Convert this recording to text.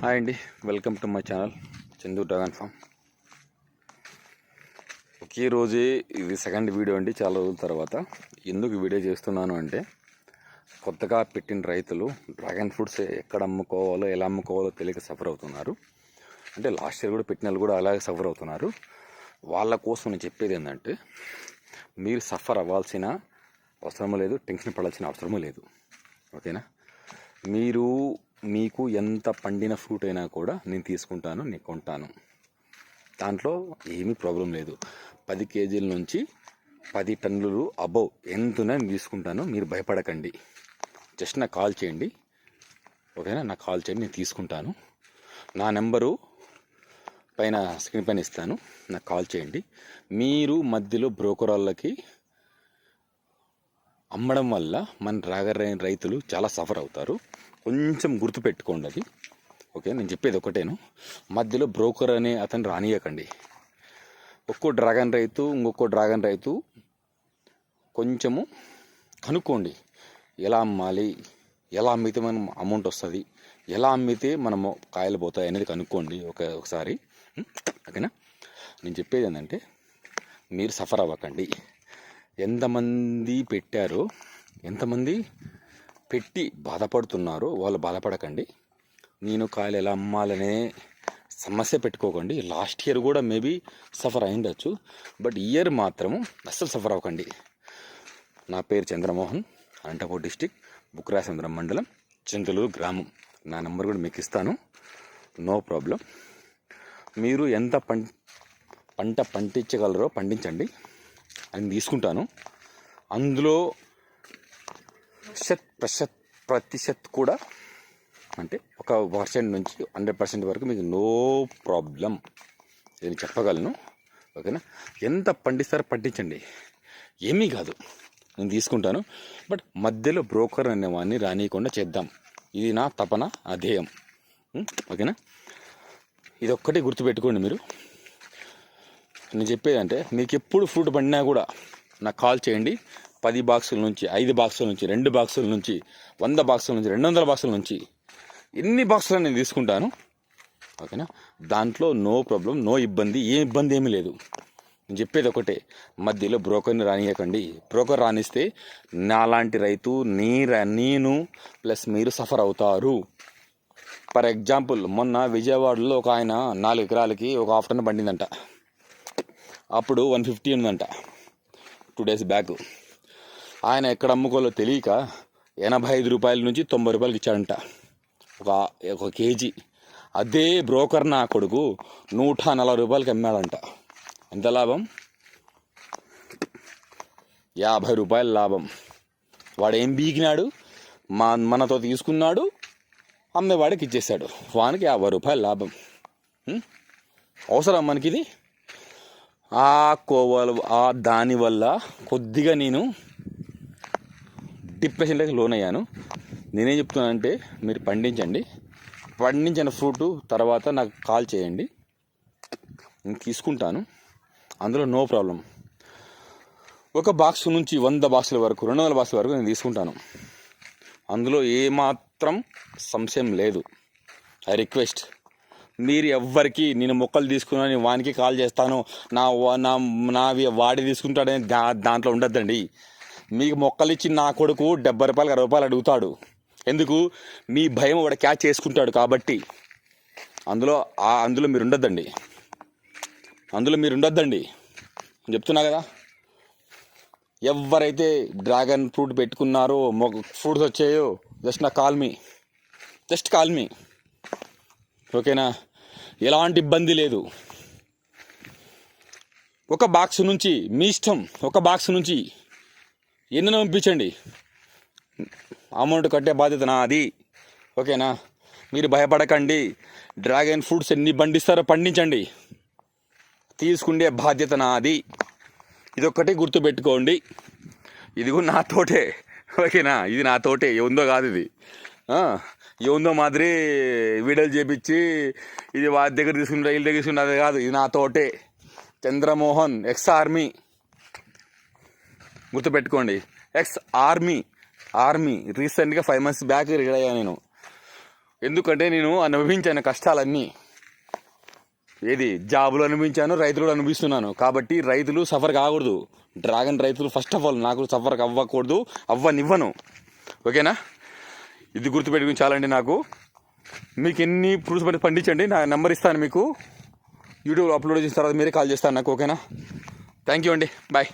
Hi అండి welcome to my channel Chandu dragon farm. ఒకే రోజే ఇది సెకండ్ వీడియో అండి చాలా రోజుల తర్వాత. ఎందుకు వీడియో చేస్తున్నాను అంటే కొత్తగా పెట్టిన రైతులు డ్రాగన్ ఫ్రూట్స్ ఎక్కడ అమ్ముకోవాలో ఎలా అమ్ముకోవాలో తెలియక సఫర్ అవుతున్నారు. అంటే లాస్ట్ ఇయర్ కూడా పెట్టిన కూడా అలాగే సఫర్ అవుతున్నారు. వాళ్ళ కోసం నేను చెప్పేది ఏంటంటే మీరు సఫర్ అవ్వాల్సిన అవసరం లేదు టెన్షన్ పడాల్సిన అవసరమూ లేదు. ఓకేనా? మీరు ఎంత పండిన ఫ్రూట్ అయినా కూడా నేను తీసుకుంటాను నేను కొంటాను. దాంట్లో ఏమీ ప్రాబ్లం లేదు. పది కేజీల నుంచి పది టన్నులు అబౌవ్ ఎంతనే నేను తీసుకుంటాను మీరు భయపడకండి. జస్ట్ నాకు కాల్ చేయండి. ఓకేనా? నాకు కాల్ చేయండి నేను తీసుకుంటాను. నా నెంబరు పైన స్క్రీన్ పైన ఇస్తాను. నాకు కాల్ చేయండి. మీరు మధ్యలో బ్రోకర్ వాళ్ళకి అమ్మడం వల్ల మన రాగరైన రైతులు చాలా సఫర్ అవుతారు. కొంచెం గుర్తుపెట్టుకోండి అది. ఓకే నేను చెప్పేది ఒకటేను. మధ్యలో బ్రోకర్ అనే అతను రానియకండి. ఒక్కో డ్రాగన్ రైతు ఇంకొక డ్రాగన్ రైతు కొంచెము కనుక్కోండి. ఎలా అమ్మాలి? ఎలా అమ్మితే మనం అమౌంట్ వస్తుంది? ఎలా అమ్మితే మనము కాయలు పోతాయి అనేది కనుక్కోండి ఒక ఒకసారి. ఓకేనా? నేను చెప్పేది ఏంటంటే మీరు సఫర్ అవ్వకండి. ఎంతమంది పెట్టారో ఎంతమంది పెట్టి బాధపడుతున్నారో వాళ్ళు బాధపడకండి. నేను కాయలు ఎలా అమ్మాలనే సమస్య పెట్టుకోకండి. లాస్ట్ ఇయర్ కూడా మేబీ సఫర్ అయిండొచ్చు బట్ ఇయర్ మాత్రము అస్సలు సఫర్ అవ్వకండి. నా పేరు చంద్రమోహన్ అనంతపూర్ డిస్టిక్ బుక్రాసముద్రం మండలం చింతలూరు గ్రామం. నా నెంబర్ కూడా మీకు ఇస్తాను. No problem. మీరు ఎంత పం పంట పండించగలరో పండించండి. అని తీసుకుంటాను. అందులో ప్రతిశత్ ప్రశత్ ప్రతిశత్ కూడా అంటే ఒక పర్సెంట్ నుంచి హండ్రెడ్ పర్సెంట్ వరకు మీకు నో ప్రాబ్లం. నేను చెప్పగలను. ఓకేనా? ఎంత పండిస్తారో పండించండి ఏమీ కాదు. నేను తీసుకుంటాను. బట్ మధ్యలో బ్రోకర్ అనేవాడిని రానియకుండా చేద్దాం. ఇది నా తపన అధేయం ఓకేనా? ఇది ఒక్కటే గుర్తుపెట్టుకోండి మీరు. నేను చెప్పేది అంటే మీకు ఎప్పుడు ఫ్రూట్ పండినా కూడా నాకు కాల్ చేయండి. పది బాక్సుల నుంచి ఐదు బాక్సుల నుంచి రెండు బాక్సుల నుంచి వంద బాక్సుల నుంచి రెండు వందల బాక్సుల నుంచి ఎన్ని బాక్సులు నేను తీసుకుంటాను. ఓకేనా? దాంట్లో నో ప్రాబ్లం నో ఇబ్బంది ఏ ఇబ్బంది ఏమీ లేదు. నేను చెప్పేది ఒకటే మధ్యలో బ్రోకర్ని రానియకండి. బ్రోకర్ రానిస్తే నాలాంటి రైతు నీ నేను ప్లస్ మీరు సఫర్ అవుతారు. ఫర్ ఎగ్జాంపుల్ మొన్న విజయవాడలో ఒక ఆయన నాలుగు ఎకరాలకి ఒక ఆఫ్టర్నూన్ పండిందంట. అప్పుడు వన్ ఫిఫ్టీ ఉందంట. Two days back. ఆయన ఎక్కడ అమ్ముకోలో తెలియక ఎనభై ఐదు రూపాయల నుంచి తొంభై రూపాయలకి ఇచ్చాడంట. ఒక ఒక కేజీ. అదే బ్రోకర్ నా కొడుకు నూట నలభై రూపాయలకి అమ్మాడంట. ఎంత లాభం? యాభై రూపాయల లాభం. వాడు ఏం బీకినాడు మా మనతో తీసుకున్నాడు అమ్మేవాడికి ఇచ్చేసాడు వానికి యాభై రూపాయల లాభం. అవసరం మనకి ఇది ఆ కోవల ఆ దానివల్ల కొద్దిగా నేను డిప్రెషన్లోకి లోన్ అయ్యాను. నేనేం చెప్తున్నానంటే మీరు పండించండి. పండించిన ఫ్రూట్ తర్వాత నాకు కాల్ చేయండి. నేను తీసుకుంటాను. అందులో నో ప్రాబ్లం. ఒక బాక్స్ నుంచి వంద బాక్సుల వరకు రెండు వందల బాక్సుల వరకు నేను తీసుకుంటాను. అందులో ఏమాత్రం సంశయం లేదు. I request. మీరు ఎవ్వరికి నేను మొక్కలు తీసుకున్నాను వానికి కాల్ చేస్తాను. నా వా- నా నావి వాడి తీసుకుంటాడని దా దాంట్లో ఉండద్దండి. మీకు మొక్కలు ఇచ్చి నా కొడుకు డెబ్బై రూపాయలు అరవై రూపాయలు అడుగుతాడు. ఎందుకు? మీ భయం వాడు క్యాచ్ చేసుకుంటాడు కాబట్టి. అందులో అందులో మీరు ఉండొద్దండి అందులో మీరు ఉండొద్దండి చెప్తున్నా కదా. ఎవరైతే డ్రాగన్ ఫ్రూట్ పెట్టుకున్నారో మొక్క ఫ్రూట్స్ వచ్చాయో జస్ట్ నా call me. Just call me. ఓకేనా? ఎలాంటి ఇబ్బంది లేదు. ఒక బాక్స్ నుంచి మీ ఇష్టం ఒక బాక్స్ నుంచి ఎన్ని పంపించండి అమౌంట్ కట్టే బాధ్యత నాది. ఓకేనా? మీరు భయపడకండి. డ్రాగన్ ఫ్రూట్స్ ఎన్ని పండిస్తారో పండించండి. తీసుకుండే బాధ్యత నాది. ఇదొక్కటి గుర్తుపెట్టుకోండి. ఇది కూడా నాతోటే ఓకేనా? ఇది నాతోటే ఉందో కాదు ఇది. ఏముందో మాదిరి వీడియోలు చేపించి ఇది వారి దగ్గర తీసుకుంటా వీళ్ళ దగ్గర తీసుకుంటా అది కాదు. ఇది నాతోటే చంద్రమోహన్ ఎక్స్ ఆర్మీ. గుర్తుపెట్టుకోండి. ఎక్స్ ఆర్మీ ఆర్మీ రీసెంట్గా ఫైవ్ మంత్స్ బ్యాక్ రిటైర్ అయ్యా నేను. ఎందుకంటే నేను అనుభవించాను కష్టాలన్నీ. ఏది? జాబులు అనుభవించాను రైతులు అనుభవిస్తున్నాను. కాబట్టి రైతులు సఫర్ కాకూడదు. డ్రాగన్ రైతులు ఫస్ట్ ఆఫ్ ఆల్ నాకు సఫర్ అవ్వకూడదు అవ్వనివ్వను. ఓకేనా? ఇది గుర్తుపెట్టుకుని చాలండి నాకు. మీకు ఎన్ని ప్రూఫ్స్ పట్టి పండించండి నా నెంబర్ ఇస్తాను మీకు. యూట్యూబ్లో అప్లోడ్ చేసిన తర్వాత మీరే కాల్ చేస్తాను నాకు ఓకేనా? థ్యాంక్ యూ అండి. బాయ్